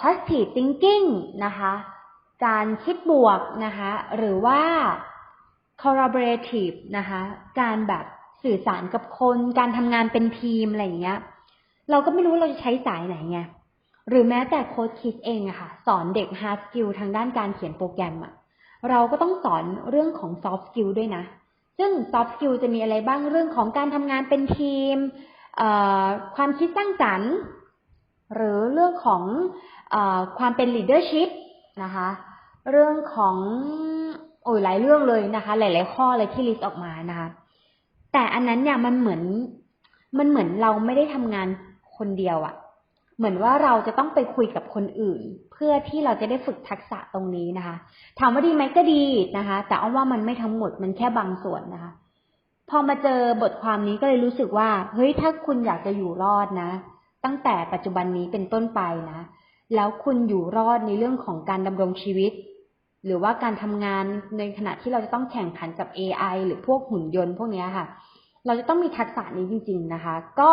positive thinking นะคะ การคิดบวกนะคะ หรือว่า collaborative นะคะ การแบบสื่อสารกับคน การทำงานเป็นทีมอะไรอย่างเงี้ย เราก็ไม่รู้เราจะใช้สายไหนไง หรือแม้แต่โค้ชคิดเองอะค่ะ สอนเด็ก hard skill ทางด้านการเขียนโปรแกรมอะเราก็ต้องสอนเรื่องของ soft skill ด้วยนะ ซึ่ง soft skill จะมีอะไรบ้างเรื่องของการทำงานเป็นทีม ความคิดสร้างสรรค์ หรือเรื่องของอความเป็น leadership นะคะ เรื่องของโอ้ยหลายเรื่องเลยนะคะ หลาย ๆ ข้อเลยที่ลิสต์ออกมานะคะ แต่อันนั้นเนี่ยมันเหมือนมันเหมือนเราไม่ได้ทำงานคนเดียวอะเหมือนว่าเราจะต้องไปคุยกับคนอื่น เพื่อที่เราจะได้ฝึกทักษะตรงนี้นะคะถามว่าดีไหมก็ดีนะคะ แต่อ้อมว่ามันไม่ทั้งหมดมันแค่บางส่วนนะคะ พอมาเจอบทความนี้ก็เลยรู้สึกว่า เฮ้ยถ้าคุณอยากจะอยู่รอดนะ ตั้งแต่ปัจจุบันนี้เป็นต้นไปนะ แล้วคุณอยู่รอดในเรื่องของการดำรงชีวิต หรือว่าการทำงานในขณะที่เราจะต้องแข่งขันกับ AI หรือพวกหุ่นยนต์พวกนี้ค่ะ เราจะต้องมีทักษะนี้จริง ๆนะคะ ก็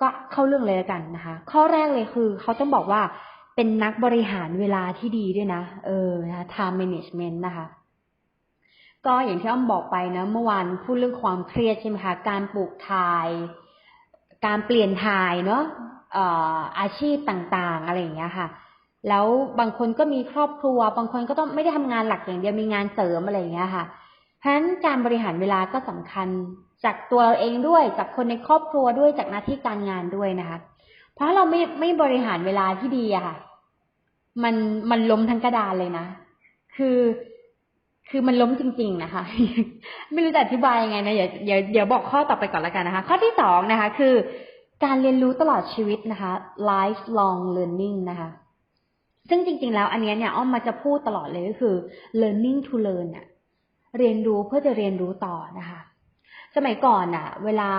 ก็เข้าเรื่องเลยล้วกันนะคะ ข้อแรกเลยคือ เขาต้องบอกว่าเป็นนักบริหารเวลาที่ดีด้วยนะ เออนะ time management นะคะ ก็อย่างที่อ้อมบอกไปนะ เมื่อวานพูดเรื่องความเครียดใช่ไหมคะ การปลูกถ่าย การเปลี่ยนถ่ายเนาะอาชีพต่างๆ อะไรอย่างเงี้ยค่ะ แล้วบางคนก็มีครอบครัว บางคนก็ต้องไม่ได้ทำงานหลักอย่างเดียวมีงานเสริมอะไรอย่างเงี้ยค่ะ เพราะฉะนั้นการบริหารเวลาก็สำคัญจากตัวเราเองด้วยจากคนในครอบครัวด้วยจากหน้าที่การงานด้วยนะคะ เพราะเราไม่ไม่บริหารเวลาที่ดีอะค่ะ มันมันล้มทั้งกระดานเลยนะ คือ คือมันล้มจริง ๆ นะคะ ไม่รู้จะอธิบายยังไงนะเดี๋ยวเดี๋ยวเดี๋ยวบอกข้อต่อไปก่อนแล้วกันนะคะ ข้อที่สองนะคะ คือการเรียนรู้ตลอดชีวิตนะคะ lifelong learning นะคะ ซึ่งจริง ๆ แล้วอันนี้เนี่ยอ้อมมาจะพูดตลอดเลยก็คือ learning to learn อะเรียนรู้เพื่อจะเรียนรู้ต่อนะคะ สมัยก่อนอะเวลา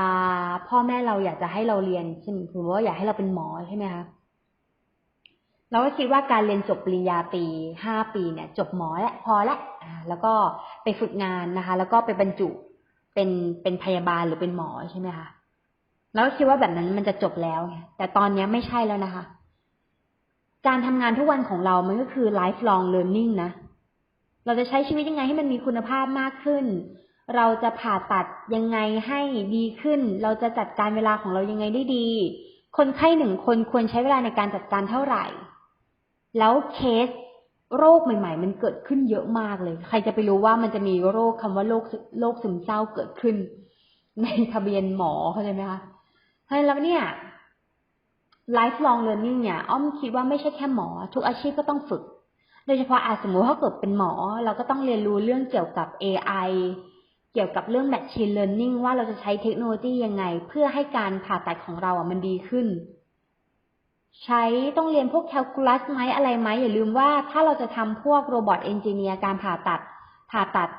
พ่อแม่เราอยากจะให้เราเรียนเช่นถือว่าอยากให้เราเป็นหมอใช่ไหมคะ เราก็คิดว่าการเรียนจบปริญญาตรีห้าปีเนี่ย จบหมอแล้วพอแล้วแล้วก็ไปฝึกงานนะคะ แล้วก็ไปบรรจุเป็นเป็นพยาบาลหรือเป็นหมอใช่ไหมคะแล้วคิดว่าแบบนั้นมันจะจบแล้ว แต่ตอนนี้ไม่ใช่แล้วนะคะ การทำงานทุกวันของเรามันก็คือ lifelong learning นะ เราจะใช้ชีวิตยังไงให้มันมีคุณภาพมากขึ้น เราจะผ่าตัดยังไงให้ดีขึ้น เราจะจัดการเวลาของเรายังไงได้ดี คนไข้หนึ่งคนควรใช้เวลาในการจัดการเท่าไหร่ แล้วเคสโรคใหม่ ๆ มันเกิดขึ้นเยอะมากเลย ใครจะไปรู้ว่ามันจะมีโรคคำว่าโรคโรคซึมเศร้าเกิดขึ้น ในทะเบียนหมอเข้าใจไหมคะเพราะฉะนั้นแล้วเนี่ย lifelong learning เนี่ย อ้อมคิดว่าไม่ใช่แค่หมอ ทุกอาชีพก็ต้องฝึก โดยเฉพาะอาสมมติถ้าเกิดเป็นหมอ เราก็ต้องเรียนรู้เรื่องเกี่ยวกับ AI เกี่ยวกับเรื่อง machine learning ว่าเราจะใช้เทคโนโลยียังไง เพื่อให้การผ่าตัดของเราอะมันดีขึ้น ใช้ต้องเรียนพวกแคลคูลัสไหมอะไรไหมอย่าลืมว่าถ้าเราจะทำพวกโรบอทเอนจิเนียร์การผ่าตัด ผ่าตัด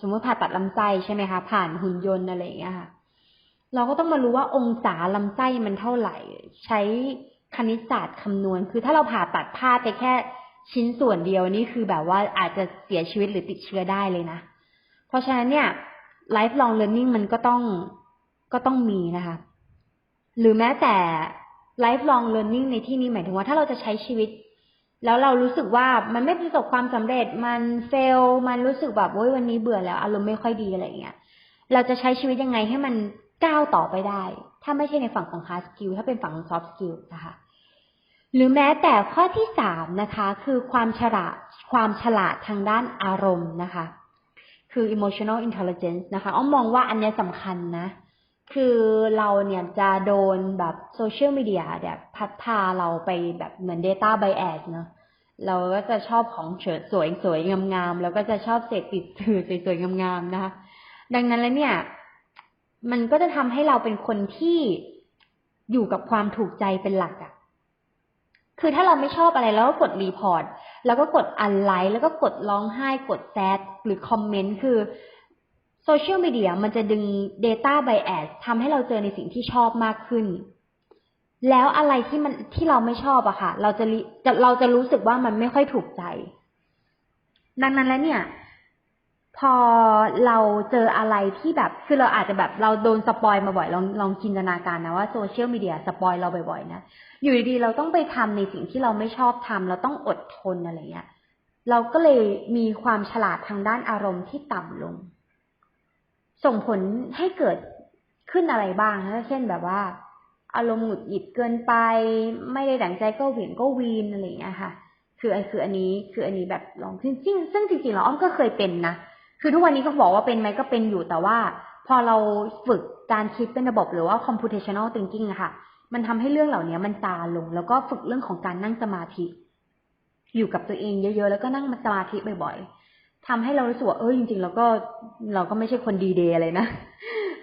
สมมติผ่าตัดลำไส้ใช่ไหมคะ ผ่านหุ่นยนต์อะไรอย่างเงี้ยค่ะ เราก็ต้องมารู้ว่าองศาลำไส้มันเท่าไหร่ ใช้คณิตศาสตร์คำนวณ คือถ้าเราผ่าตัดพลาดไปแค่ชิ้นส่วนเดียวนี่คือแบบว่าอาจจะเสียชีวิตหรือติดเชื้อได้เลยนะ เพราะฉะนั้นเนี่ย lifelong learning มันก็ต้องก็ต้องมีนะคะ หรือแม้แต่ lifelong learning ในที่นี้หมายถึงว่าถ้าเราจะใช้ชีวิต แล้วเรารู้สึกว่ามันไม่ประสบความสำเร็จมันเฟลมันรู้สึกแบบโอ้ยวันนี้เบื่อแล้ว อารมณ์ไม่ค่อยดีอะไรเงี้ยเราจะใช้ชีวิตยังไงให้มันก้าวต่อไปได้ ถ้าไม่ใช่ในฝั่งของ hard skill ถ้าเป็นฝั่งของ soft skill นะคะ หรือแม้แต่ข้อที่สามนะคะ คือความฉลาดความฉลาดทางด้านอารมณ์นะคะ คือ emotional intelligence นะคะอ้อมมองว่าอันนี้สำคัญนะ คือเราเนี่ยจะโดนแบบโซเชียลมีเดียแบบพัดพาเราไปแบบเหมือน data bias เนาะเราก็จะชอบของเฉิดสวยสวยงามๆแล้วก็จะชอบเสพติดสื่อสวยๆงามๆนะคะ ดังนั้นแล้วเนี่ย มันก็จะทำให้เราเป็นคนที่อยู่กับความถูกใจเป็นหลักอะคือถ้าเราไม่ชอบอะไรแล้วก็กดรีพอร์ต แล้วก็กดอันไลค์แล้วก็กดร้องไห้กดแซดหรือคอมเมนต์คือ โซเชียลมีเดียมันจะดึง Data Bias ทำให้เราเจอในสิ่งที่ชอบมากขึ้น แล้วอะไรที่มันที่เราไม่ชอบอะค่ะ เราจะเราจะรู้สึกว่ามันไม่ค่อยถูกใจ ดังนั้นแล้วเนี่ย พอเราเจออะไรที่แบบ คือเราอาจจะแบบเราโดนสปอยมาบ่อยลองลองจินตนาการนะว่าโซเชียลมีเดียสปอยเราบ่อยๆนะอยู่ดีๆเราต้องไปทำในสิ่งที่เราไม่ชอบทำเราต้องอดทนอะไรเงี้ยเราก็เลยมีความฉลาดทางด้านอารมณ์ที่ต่ำลง ส่งผลให้เกิดขึ้นอะไรบ้างนะเช่นแบบว่า อารมณ์หงุดหงิดเกินไป ไม่ได้ดั่งใจก็เหวี่ยงก็วีนอะไรอย่างเงี้ยค่ะ คือไอ้คืออันนี้คืออันนี้แบบลองซึ่งซึ่งจริงๆแล้วอ้อมก็เคยเป็นนะคือทุกวันนี้ก็บอกว่าเป็นไหมก็เป็นอยู่แต่ว่า พอเราฝึกการคิดเป็นระบบหรือว่า computational thinking อะค่ะ มันทำให้เรื่องเหล่านี้มันตาลง แล้วก็ฝึกเรื่องของการนั่งสมาธิ อยู่กับตัวเองเยอะๆ แล้วก็นั่งสมาธิบ่อยๆ ทำให้เรารู้สึกว่าเออจริงๆเราก็เราก็ไม่ใช่คนดีเดย์อะไรนะ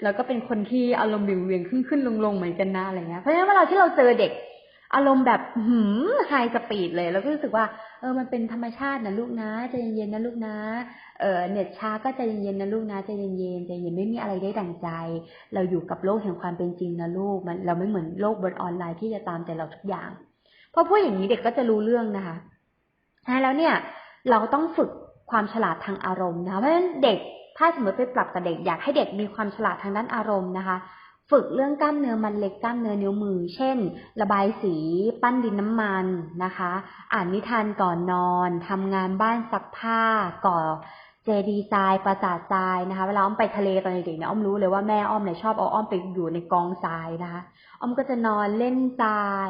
แล้วก็เป็นคนที่อารมณ์เวียงขึ้นขึ้นลงลงเหมือนกันนะอะไรเงี้ยเพราะฉะนั้นเวลาที่เราเจอเด็ก อารมณ์แบบหืมไฮสปีดเลยแล้วก็รู้สึกว่า เออมันเป็นธรรมชาตินะลูกนะใจเย็นๆนะลูกนะเออเน็ตช้าก็ใจเย็นๆนะลูกนะใจเย็นๆใจเย็นไม่มีอะไรได้ดั่งใจ เราอยู่กับโลกแห่งความเป็นจริงนะลูกมันเราไม่เหมือนโลกบนออนไลน์ที่จะตามแต่เราทุกอย่างพอพูดอย่างนี้เด็กก็จะรู้เรื่องนะคะแล้วเนี่ยเราต้องฝึก ความฉลาดทางอารมณ์นะคะเพราะฉะนั้นเด็กถ้าสมมติไปปรับกับเด็กอยากให้เด็กมีความฉลาดทางด้านอารมณ์นะคะ ฝึกเรื่องกล้ามเนื้อมันเล็กกล้ามเนื้อนิ้วมือ เช่น ระบายสี ปั้นดินน้ำมันนะคะ อ่านนิทานก่อนนอนทำงานบ้านซักผ้าก่อเจดีทรายปราสาททรายนะคะเวลาอ้อมไปทะเลตอนเด็กๆเนี่ยอ้อมรู้เลยว่าแม่อ้อมเนี่ยชอบเอาอ้อมไปอยู่ในกองทรายนะคะอ้อมก็จะนอนเล่นทราย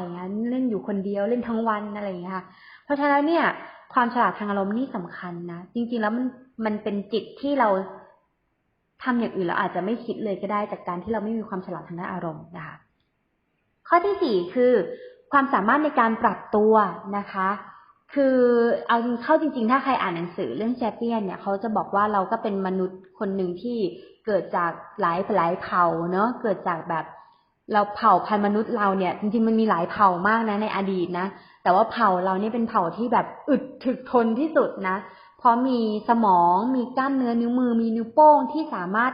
เล่นอยู่คนเดียวเล่นทั้งวันอะไรอย่างเงี้ยค่ะเพราะฉะนั้นเนี่ย ความฉลาดทางอารมณ์นี่สำคัญนะ จริง ๆ แล้วมันมันเป็นจิตที่เราทำอย่างอื่นเราอาจจะไม่คิดเลยก็ได้จากการที่เราไม่มีความฉลาดทางด้านอารมณ์นะคะ ข้อที่สี่คือ ความสามารถในการปรับตัวนะคะ คือเอาเข้าจริง ๆ ถ้าใครอ่านหนังสือเรื่องแชเปียนเนี่ยเขาจะบอกว่าเราก็เป็นมนุษย์คนหนึ่งที่เกิดจากหลายหลายเผ่าเนาะเกิดจากแบบเราเผ่าพันธุ์มนุษย์เราเนี่ย จริงๆมันมีหลายเผ่ามากนะในอดีตนะ แต่ว่าเผ่าเราเนี่ยเป็นเผ่าที่แบบอึดถึกทนที่สุดนะ เพราะมีสมอง มีกล้ามเนื้อนิ้วมือ มีนิ้วโป้งที่สามารถ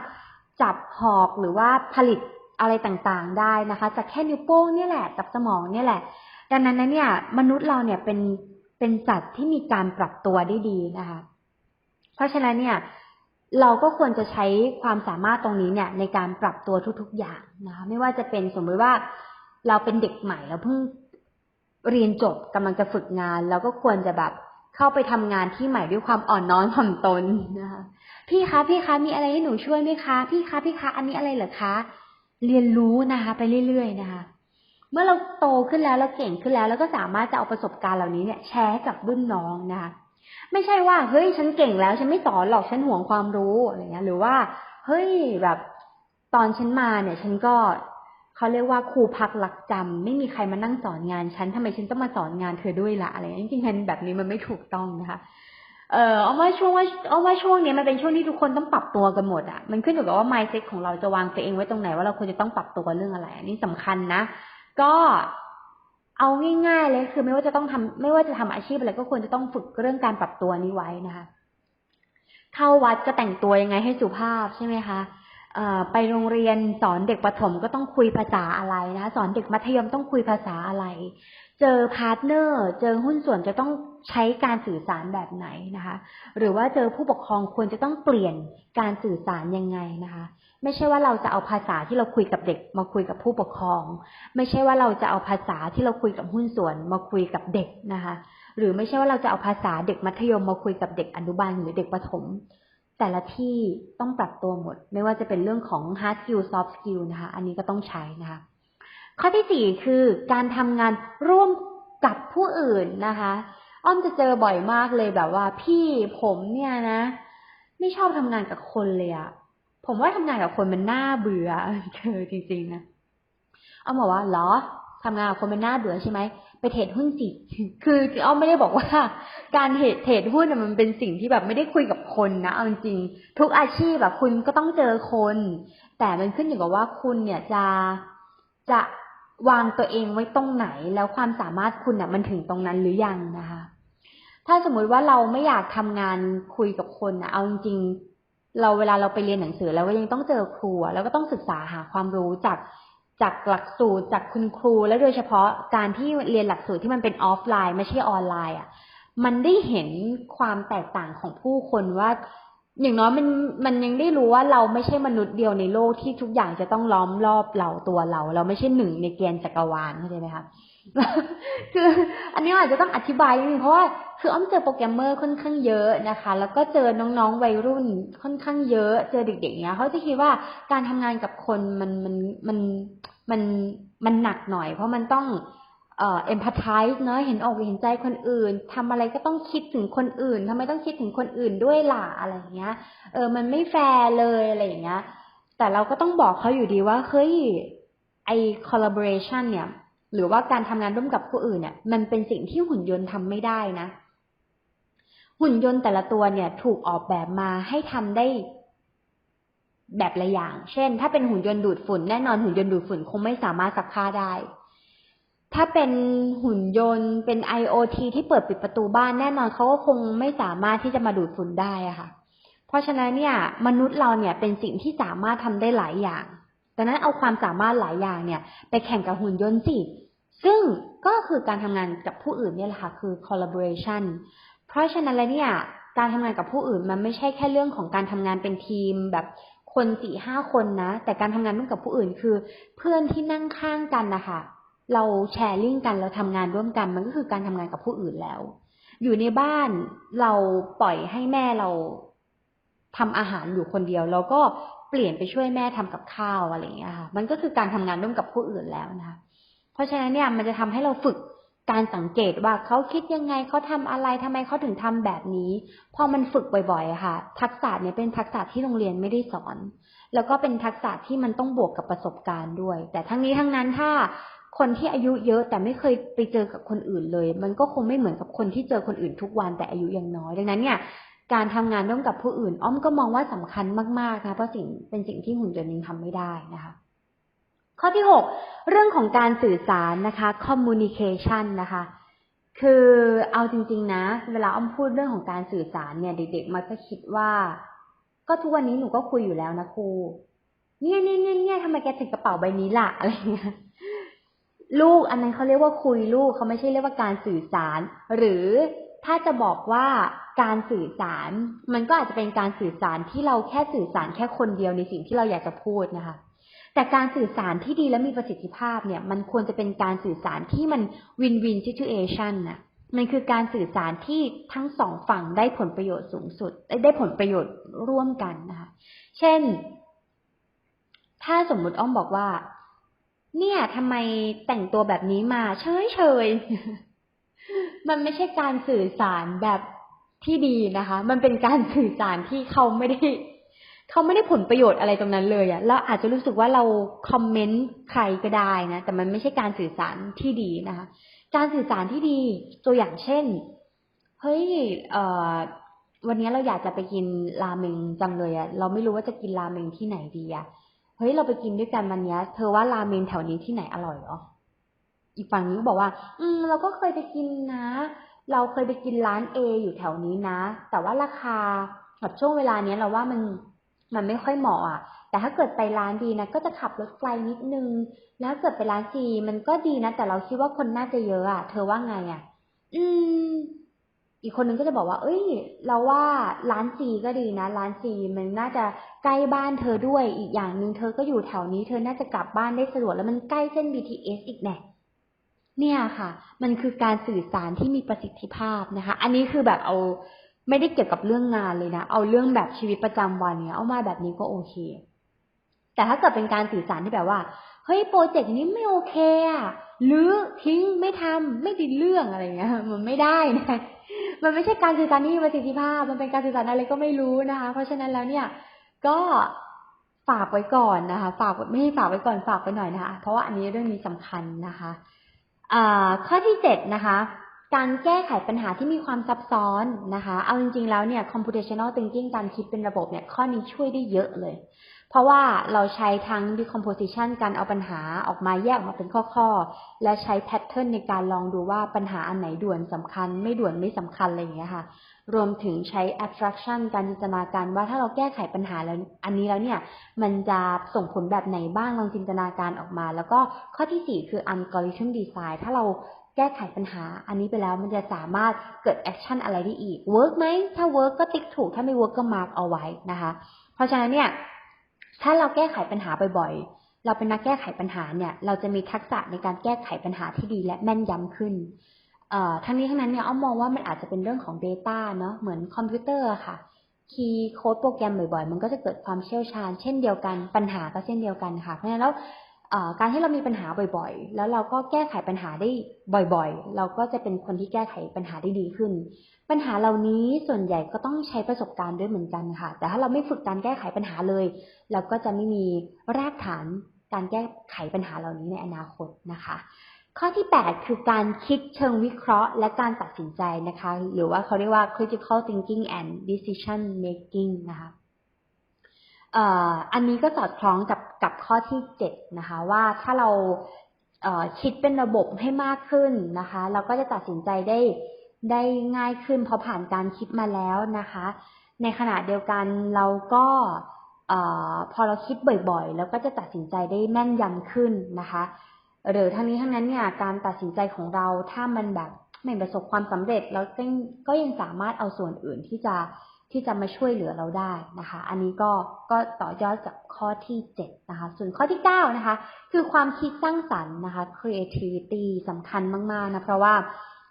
จับหอกหรือว่าผลิตอะไรต่างๆได้นะคะ จากแค่นิ้วโป้งนี่แหละกับสมองนี่แหละ ดังนั้นเนี่ย มนุษย์เราเนี่ยเป็นเป็นสัตว์ที่มีการปรับตัวได้ดีนะคะ เพราะฉะนั้นเนี่ยเราก็ควรจะใช้ความสามารถตรงนี้เนี่ยในการปรับตัวทุกๆอย่างนะคะไม่ว่าจะเป็นสมมติว่าเราเป็นเด็กใหม่เราเพิ่ง เรียนจบกำลังจะฝึกงานเราก็ควรจะแบบเข้าไปทำงานที่ใหม่ด้วยความอ่อนน้อมถ่อมตนนะคะพี่คะพี่คะมีอะไรให้หนูช่วยไหมคะ พี่คะพี่คะอันนี้อะไรเหรอคะ เรียนรู้นะคะ ไปเรื่อยๆนะคะ เมื่อเราโตขึ้นแล้วเราเก่งขึ้นแล้ว แล้วก็สามารถจะเอาประสบการณ์เหล่านี้เนี่ยแชร์กับรุ่นน้องนะคะไม่ใช่ว่าเฮ้ยฉันเก่งแล้วฉันไม่สอนหรอกฉันห่วงความรู้อะไรเงี้ยหรือว่าเฮ้ยแบบตอนฉันมาเนี่ย ฉันก็ เขาเรียกว่าครูพักหลักจำไม่มีใครมานั่งสอนงานฉันทำไมฉันต้องมาสอนงานเธอด้วยละอะไรเงี้ยจริงๆแบบนี้มันไม่ถูกต้องนะคะเออเอาว่าช่วงว่าเอาว่าช่วงนี้มันเป็นช่วงที่ทุกคนต้องปรับตัวกันหมดอะมันขึ้นอยู่กับว่า mindset ของเราจะวางตัวเองไว้ตรงไหนว่าเราควรจะต้องปรับตัวเรื่องอะไรอันนี้สำคัญนะ ก็เอาง่าย ๆ เลย คือไม่ว่าจะต้องทำไม่ว่าจะทำอาชีพอะไรก็ควรจะต้องฝึกเรื่องการปรับตัวนี้ไว้นะคะ เข้าวัดก็แต่งตัวยังไงให้สุภาพใช่ไหมคะ ไปโรงเรียนสอนเด็กประถมก็ต้องคุยภาษาอะไรนะ สอนเด็กมัธยมต้องคุยภาษาอะไร เจอพาร์ทเนอร์ เจอหุ้นส่วนจะต้องใช้การสื่อสารแบบไหนนะคะ หรือว่าเจอผู้ปกครองควรจะต้องเปลี่ยนการสื่อสารยังไงนะคะ ไม่ใช่ว่าเราจะเอาภาษาที่เราคุยกับเด็กมาคุยกับผู้ปกครอง ไม่ใช่ว่าเราจะเอาภาษาที่เราคุยกับหุ้นส่วนมาคุยกับเด็กนะคะ หรือไม่ใช่ว่าเราจะเอาภาษาเด็กมัธยมมาคุยกับเด็กอนุบาลหรือเด็กประถม แต่ละที่ต้องปรับตัวหมด ไม่ว่าจะเป็นเรื่องของ hard skill soft skill นะคะ อันนี้ก็ต้องใช้นะคะ ข้อที่สี่คือการทำงานร่วมกับผู้อื่นนะคะ อ้อมจะเจอบ่อยมากเลยแบบว่า พี่ผมเนี่ยนะ ไม่ชอบทำงานกับคนเลยอะผมว่าทำงานกับคนมันน่าเบื่อเจอจริงๆนะอ้อมบอกว่าเหรอทำงานกับคนมันน่าเบื่อใช่ไหม ไปเทรดหุ้นสิ คืออ้อมไม่ได้บอกว่า การเทรดเทรดหุ้นมันเป็นสิ่งที่แบบไม่ได้คุยกับคนนะเอาจริงทุกอาชีพแบบคุณก็ต้องเจอคน แต่มันขึ้นอยู่กับว่าคุณเนี่ยจะจะวางตัวเองไว้ตรงไหน แล้วความสามารถคุณเนี่ยมันถึงตรงนั้นหรือยังนะคะ ถ้าสมมุติว่าเราไม่อยากทำงานคุยกับคนนะเอาจริงเราเวลาเราไปเรียนหนังสือ แล้วก็ยังต้องเจอครูแล้วก็ต้องศึกษาหาความรู้จาก จากหลักสูตรจากคุณครู และโดยเฉพาะการที่เรียนหลักสูตรที่มันเป็นออฟไลน์ ไม่ใช่ออนไลน์อะมันได้เห็นความแตกต่างของผู้คนว่าอย่างน้อยมันมันยังได้รู้ว่าเราไม่ใช่มนุษย์เดียวในโลกที่ทุกอย่างจะต้องล้อมรอบเราตัวเรา เราไม่ใช่หนึ่งในเกณฑ์จักรวาลเข้าใจไหมคะ คืออันนี้อาจจะต้องอธิบายนิดนึงเพราะว่าคืออ้อมเจอโปรแกรมเมอร์ค่อนข้างเยอะนะคะ แล้วก็เจอน้องๆวัยรุ่นค่อนข้างเยอะ เจอเด็กๆเนี้ยเขาจะคิดว่าการทำงานกับคนมันมันมันมันมันหนักหน่อย เพราะมันต้องเอ่อ empathize เนาะเห็นอกเห็นใจคนอื่นทำอะไรก็ต้องคิดถึงคนอื่นทำไมต้องคิดถึงคนอื่นด้วยล่ะอะไรอย่างเงี้ย เออ มันไม่แฟร์เลยอะไรอย่างเงี้ย แต่เราก็ต้องบอกเขาอยู่ดีว่าเฮ้ยไอ collaboration เนี่ย หรือว่าการทำงานร่วมกับผู้อื่นเนี่ย มันเป็นสิ่งที่หุ่นยนต์ทำไม่ได้นะ หุ่นยนต์แต่ละตัวเนี่ย ถูกออกแบบมาให้ทำได้แบบละอย่าง เช่น ถ้าเป็นหุ่นยนต์ดูดฝุ่นแน่นอนหุ่นยนต์ดูดฝุ่นคงไม่สามารถซักผ้าได้ ถ้าเป็นหุ่นยนต์เป็น IoT ที่เปิดปิดประตูบ้านแน่นอนเขาก็คงไม่สามารถที่จะมาดูดฝุ่นได้อะค่ะ เพราะฉะนั้นเนี่ย มนุษย์เราเนี่ยเป็นสิ่งที่สามารถทำได้หลายอย่าง ดังนั้นเอาความสามารถหลายอย่างเนี่ย ไปแข่งกับหุ่นยนต์สิซึ่งก็คือการทำงานกับผู้อื่นเนี่ยแหละค่ะคือ collaboration เพราะฉะนั้นแล้วเนี่ยการทำงานกับผู้อื่นมันไม่ใช่แค่เรื่องของการทำงานเป็นทีมแบบคนสี่ห้าคนนะ แต่การทำงานร่วมกับผู้อื่นคือ เพื่อนที่นั่งข้างกันนะคะเราแชร์ลิงก์กันเราทำงานร่วมกันมันก็คือการทำงานกับผู้อื่นแล้ว อยู่ในบ้านเราปล่อยให้แม่เราทำอาหารอยู่คนเดียวเราก็ เปลี่ยนไปช่วยแม่ทำกับข้าวอะไรอย่างเงี้ยค่ะ มันก็คือการทำงานร่วมกับผู้อื่นแล้วนะคะ เพราะฉะนั้นเนี่ยมันจะทำให้เราฝึกการสังเกตว่าเขาคิดยังไงเขาทำอะไรทำไมเขาถึงทำแบบนี้พอมันฝึกบ่อยๆค่ะ ทักษะเนี่ยเป็นทักษะที่โรงเรียนไม่ได้สอน แล้วก็เป็นทักษะที่มันต้องบวกกับประสบการณ์ด้วย แต่ทั้งนี้ทั้งนั้นถ้าคนที่อายุเยอะแต่ไม่เคยไปเจอกับคนอื่นเลย มันก็คงไม่เหมือนกับคนที่เจอคนอื่นทุกวันแต่อายุยังน้อย ดังนั้นเนี่ย การทำงานร่วมกับผู้อื่น อ้อมก็มองว่าสำคัญมากๆนะเพราะสิ่งเป็นสิ่งที่หุ่นยนต์ยังทำไม่ได้นะคะข้อที่หกเรื่องของการสื่อสารนะคะ communication นะคะ คือเอาจริง ๆ นะ เวลาอ้อมพูดเรื่องของการสื่อสารเนี่ย เด็กๆมักจะคิดว่า ก็ทุกวันนี้หนูก็คุยอยู่แล้วนะครูเนี่ยเนี่ยเนี่ยเนี่ยทำไมแกถึงกระเป๋าใบนี้ล่ะอะไรเงี้ยลูกอันนั้นเขาเรียกว่าคุยลูกเขาไม่ใช่เรียกว่าการสื่อสาร หรือถ้าจะบอกว่า การสื่อสาร มันก็อาจจะเป็นการสื่อสารที่เราแค่สื่อสารแค่คนเดียวในสิ่งที่เราอยากจะพูดนะคะ แต่การสื่อสารที่ดีและมีประสิทธิภาพเนี่ย มันควรจะเป็นการสื่อสารที่มันวินวินซิทูเอชันน่ะมันคือการสื่อสารที่ทั้งสองฝั่งได้ผลประโยชน์สูงสุด ได้ผลประโยชน์ร่วมกันนะคะ เช่น ถ้าสมมุติอ้อมบอกว่า เนี่ยทำไมแต่งตัวแบบนี้มาเฉยเฉยมันไม่ใช่การสื่อสารแบบ ที่ดีนะคะ มันเป็นการสื่อสารที่เขาไม่ได้เขาไม่ได้ผลประโยชน์อะไรตรงนั้นเลยอะแล้วอาจจะรู้สึกว่าเราคอมเมนต์ใครก็ได้นะ แต่มันไม่ใช่การสื่อสารที่ดีนะคะ การสื่อสารที่ดีตัวอย่างเช่น เฮ้ย เอ่อ วันนี้เราอยากจะไปกินราเมงจังเลยอะเราไม่รู้ว่าจะกินราเมงที่ไหนดีอะเฮ้ย เราไปกินด้วยกันวันนี้เธอว่าราเมงแถวนี้ที่ไหนอร่อยหรอ อีกฝั่งนึงก็บอกว่า อืม เราก็เคยไปกินนะ เราเคยไปกินร้านเออยู่แถวนี้นะ แต่ว่าราคาแบบช่วงเวลาเนี้ยเราว่ามันมันไม่ค่อยเหมาะอะ แต่ถ้าเกิดไปร้านดีนะ ก็จะขับรถไกลนิดนึง แล้วเกิดไปร้านซีมันก็ดีนะ แต่เราคิดว่าคนน่าจะเยอะอะ เธอว่าไงอะ อืม อีกคนนึงก็จะบอกว่า เอ้ย เราว่าร้านซีก็ดีนะ ร้านซีมันน่าจะใกล้บ้านเธอด้วย อีกอย่างหนึ่งเธอก็อยู่แถวนี้ เธอน่าจะกลับบ้านได้สะดวก แล้วมันใกล้เส้น BTS อีกแน่ เนี่ยค่ะ มันคือการสื่อสารที่มีประสิทธิภาพนะคะ อันนี้คือแบบเอาไม่ได้เกี่ยวกับเรื่องงานเลยนะ เอาเรื่องแบบชีวิตประจำวันเนี่ยเอามาแบบนี้ก็โอเค แต่ถ้าเกิดเป็นการสื่อสารที่แบบว่า เฮ้ยโปรเจกต์นี้ไม่โอเคอะหรือทิ้งไม่ทำไม่ดีเรื่องอะไรเงี้ย มันไม่ได้นะ มันไม่ใช่การสื่อสารที่มีประสิทธิภาพ มันเป็นการสื่อสารอะไรก็ไม่รู้นะคะ เพราะฉะนั้นแล้วเนี่ย ก็ฝากไว้ก่อนนะคะ ฝากไม่ให้ฝากไว้ก่อนฝากไว้หน่อยนะคะ เพราะว่าอันนี้เรื่องนี้สำคัญนะคะ ข้อที่เจ็ดนะคะ การแก้ไขปัญหาที่มีความซับซ้อนนะคะ เอาจริงๆแล้วเนี่ย computational thinking การคิดเป็นระบบเนี่ย ข้อนี้ช่วยได้เยอะเลย เพราะว่าเราใช้ทั้ง decomposition การเอาปัญหาออกมาแยกออกมาเป็นข้อๆ และใช้ pattern ในการลองดูว่าปัญหาอันไหนด่วนสำคัญ ไม่ด่วนไม่สำคัญอะไรอย่างเงี้ยค่ะ รวมถึงใช้ abstraction การจินตนาการว่าถ้าเราแก้ไขปัญหาแล้วอันนี้แล้วเนี่ย มันจะส่งผลแบบไหนบ้างลองจินตนาการออกมา แล้วก็ข้อที่สี่คือ algorithm design ถ้าเราแก้ไขปัญหา อันนี้ไปแล้วมันจะสามารถเกิดแอคชั่นอะไรได้อีกเวิร์กไหมถ้าเวิร์กก็ติ๊กถูกถ้าไม่เวิร์กก็มาร์กเอาไว้นะคะ เพราะฉะนั้นเนี่ย ถ้าเราแก้ไขปัญหาบ่อยๆ เราเป็นนักแก้ไขปัญหาเนี่ย เราจะมีทักษะในการแก้ไขปัญหาที่ดีและแม่นยำขึ้นทั้งนี้ทั้งนั้นเนี่ยอ้อมมองว่ามันอาจจะเป็นเรื่องของ Data เนาะเหมือนคอมพิวเตอร์ค่ะ คีย์โค้ดโปรแกรมบ่อยๆ มันก็จะเกิดความเชี่ยวชาญ เช่นเดียวกันปัญหาก็เช่นเดียวกันค่ะ เพราะฉะนั้นแล้ว การที่เรามีปัญหาบ่อยๆ แล้วเราก็แก้ไขปัญหาได้บ่อยๆ เราก็จะเป็นคนที่แก้ไขปัญหาได้ดีขึ้น ปัญหาเหล่านี้ส่วนใหญ่ก็ต้องใช้ประสบการณ์ด้วยเหมือนกันค่ะ แต่ถ้าเราไม่ฝึกการแก้ไขปัญหาเลย เราก็จะไม่มีรากฐานการแก้ไขปัญหาเหล่านี้ในอนาคตนะคะ ข้อที่ 8 คือการคิดเชิงวิเคราะห์ และการตัดสินใจนะคะ หรือว่าเขาเรียกว่า critical thinking and decision making นะคะ อันนี้ก็สอดคล้องกับกับข้อที่7นะคะ ว่าถ้าเราคิดเป็นระบบให้มากขึ้นนะคะ เราก็จะตัดสินใจได้ได้ง่ายขึ้นเพราะผ่านการคิดมาแล้วนะคะ ในขณะเดียวกันเราก็พอเราคิดบ่อยๆ แล้วก็จะตัดสินใจได้แม่นยำขึ้นนะคะ หรือทั้งนี้ทั้งนั้นเนี่ยการตัดสินใจของเราถ้ามันแบบไม่ประสบความสำเร็จแล้วก็ยังสามารถเอาส่วนอื่นที่จะ ที่จะมาช่วยเหลือเราได้นะคะ อันนี้ก็ก็ต่อยอดจากข้อที่7นะคะ ส่วนข้อที่9นะคะ คือความคิดสร้างสรรค์นะคะ creativity สำคัญมากๆนะเพราะว่า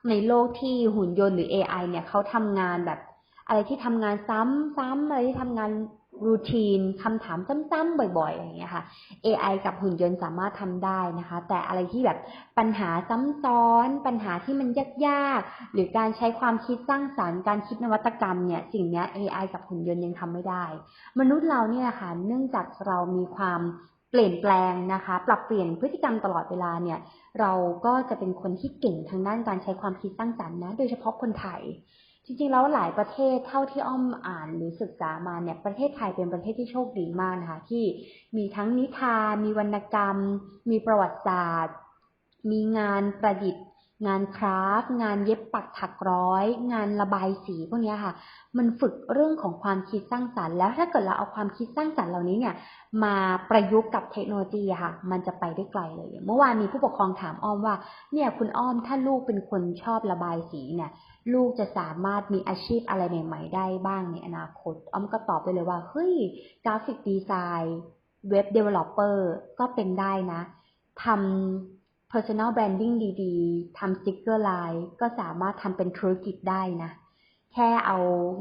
ในโลกที่หุ่นยนต์หรือ AI เนี่ยเขาทำงานแบบ อะไรที่ทำงานซ้ำๆอะไรที่ทำงาน รูทีนคำถามซ้ำๆบ่อยๆอย่างเงี้ยค่ะ AI กับหุ่นยนต์สามารถทำได้นะคะ แต่อะไรที่แบบปัญหาซ้ำซ้อน ปัญหาที่มันยากๆ หรือการใช้ความคิดสร้างสารรค์การคิดนวัตกรรมเนี่ยสิ่งนี้ AI กับหุ่นยนต์ยังทำไม่ได้ มนุษย์เราเนี่ยค่ะเนื่องจากเรามีความเปลี่ยนแปลงนะคะ ปรับเปลี่ยนพฤติกรรมตลอดเวลาเนี่ย เราก็จะเป็นคนที่เก่งทางด้านการใช้ความคิดสร้างสรรค์นะ โดยเฉพาะคนไทย จริงๆแล้วหลายประเทศเท่าที่อ้อมอ่านหรือศึกษามาเนี่ยประเทศไทยเป็นประเทศที่โชคดีมากนะคะที่มีทั้งนิทานมีวรรณกรรม มีประวัติศาสตร์ มีงานประดิษฐ์ งานคราฟงานเย็บปักถักร้อย งานระบายสีพวกนี้ค่ะ มันฝึกเรื่องของความคิดสร้างสรรค์ แล้วถ้าเกิดเราเอาความคิดสร้างสรรค์เหล่านี้เนี่ย มาประยุกต์กับเทคโนโลยีค่ะ มันจะไปได้ไกลเลย เมื่อวานมีผู้ปกครองถามอ้อมว่า เนี่ยคุณอ้อมถ้าลูกเป็นคนชอบระบายสีเนี่ยลูกจะสามารถมีอาชีพอะไรใหม่ ๆ ได้บ้างในอนาคต อ้อมก็ตอบไปเลยว่าเฮ้ยกราฟิกดีไซน์เว็บเดเวลลอปเปอร์ก็เป็นได้นะทำ personal branding ดีๆทำสติกเกอร์ไลน์ก็สามารถทำเป็นธุรกิจได้นะ แค่เอา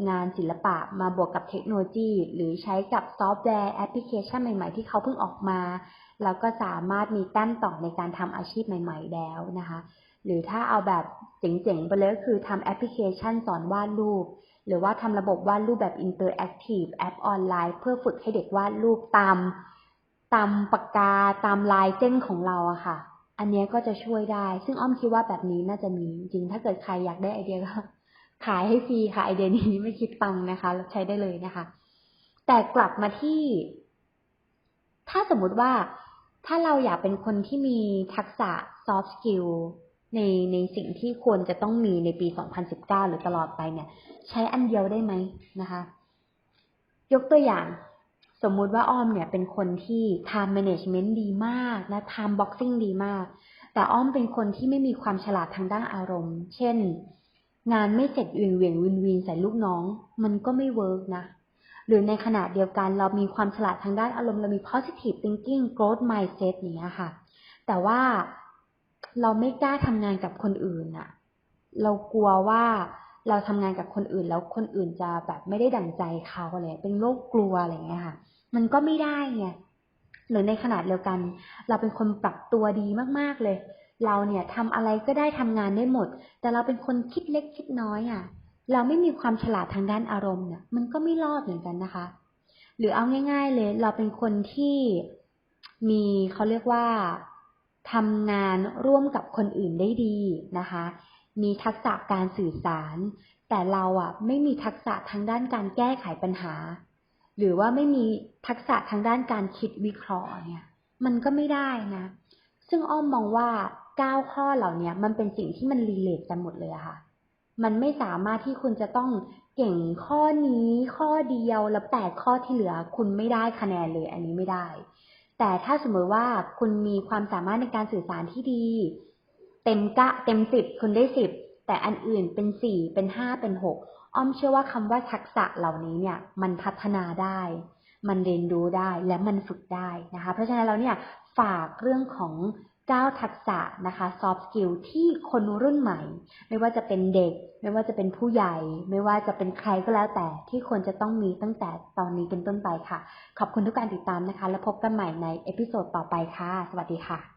งานศิลปะมาบวกกับเทคโนโลยี หรือใช้กับซอฟต์แวร์แอปพลิเคชันใหม่ๆ ที่เขาเพิ่งออกมาแล้วก็สามารถมีแต้มต่อในการทำอาชีพใหม่ ๆ แล้วนะคะ หรือถ้าเอาแบบเจ๋งๆ ไปเลยก็คือทำแอปพลิเคชันสอนวาดรูป หรือว่าทำระบบวาดรูปแบบอินเตอร์แอคทีฟแอปออนไลน์ เพื่อฝึกให้เด็กวาดรูปตามตามปากกาตามลายเส้นของเราอะค่ะ อันนี้ก็จะช่วยได้ ซึ่งอ้อมคิดว่าแบบนี้น่าจะมีจริง ถ้าเกิดใครอยากได้ไอเดียก็ขายให้ฟรีค่ะไอเดียนี้ไม่คิดตังค์นะคะใช้ได้เลยนะคะ แต่กลับมาที่ ถ้าสมมุติว่าถ้าเราอยากเป็นคนที่มีทักษะ soft skill ในในสิ่งที่ควรจะต้องมีในปี 2019 หรือตลอดไปเนี่ย ใช้อันเดียวได้ไหมนะคะ ยกตัวอย่าง สมมุติว่าอ้อมเนี่ยเป็นคนที่ time management ดีมากนะ time boxing ดีมาก แต่อ้อมเป็นคนที่ไม่มีความฉลาดทางด้านอารมณ์ เช่น งานไม่เสร็จเวียงเวียงวินวินใส่ลูกน้อง มันก็ไม่เวิร์กนะ หรือในขณะเดียวกันเรามีความฉลาดทางด้านอารมณ์เรามี positive thinking growth mindset อย่างเงี้ยค่ะ แต่ว่าเราไม่กล้าทำงานกับคนอื่นอะเรากลัวว่า เราทำงานกับคนอื่นแล้วคนอื่นจะแบบไม่ได้ดั่งใจเขาอะไรเป็นโรคกลัวอะไรเงี้ยค่ะ มันก็ไม่ได้ไงหรือในขนาดเดียวกัน เราเป็นคนปรับตัวดีมากๆเลย เราเนี่ยทำอะไรก็ได้ทำงานได้หมด แต่เราเป็นคนคิดเล็กคิดน้อยอะ่ะ เราไม่มีความฉลาดทางด้านอารมณ์เนี่ย มันก็ไม่รอดเหมือนกันนะคะ หรือเอาง่าย ๆ เลย เราเป็นคนที่มีเขาเรียกว่าทำงานร่วมกับคนอื่นได้ดีนะคะ มีทักษะการสื่อสาร แต่เราอะไม่มีทักษะทางด้านการแก้ไขปัญหา หรือว่าไม่มีทักษะทางด้านการคิดวิเคราะห์เนี่ย มันก็ไม่ได้นะ ซึ่งอ้อมมองว่าเก้าข้อเหล่านี้มันเป็นสิ่งที่มันรีเลทกันหมดเลยค่ะ มันไม่สามารถที่คุณจะต้องเก่งข้อนี้ข้อเดียวแล้วแปดข้อที่เหลือ คุณไม่ได้คะแนนเลย อันนี้ไม่ได้ แต่ถ้าสมมติว่าคุณมีความสามารถในการสื่อสารที่ดี เต็มกะเต็มสิบคุณได้สิบแต่อันอื่นเป็นสี่เป็นห้าเป็นหกอ้อมเชื่อว่าคำว่าทักษะเหล่านี้เนี่ยมันพัฒนาได้ มันเรียนรู้ได้และมันฝึกได้นะคะ เพราะฉะนั้นเราเนี่ยฝากเรื่องของ9ทักษะนะคะ soft skill ที่คนรุ่นใหม่ ไม่ว่าจะเป็นเด็ก ไม่ว่าจะเป็นผู้ใหญ่ ไม่ว่าจะเป็นใครก็แล้วแต่ที่ควรจะต้องมีตั้งแต่ตอนนี้เป็นต้นไปค่ะ ขอบคุณทุกการติดตามนะคะ แล้วพบกันใหม่ในเอพิโซดต่อไปค่ะ สวัสดีค่ะ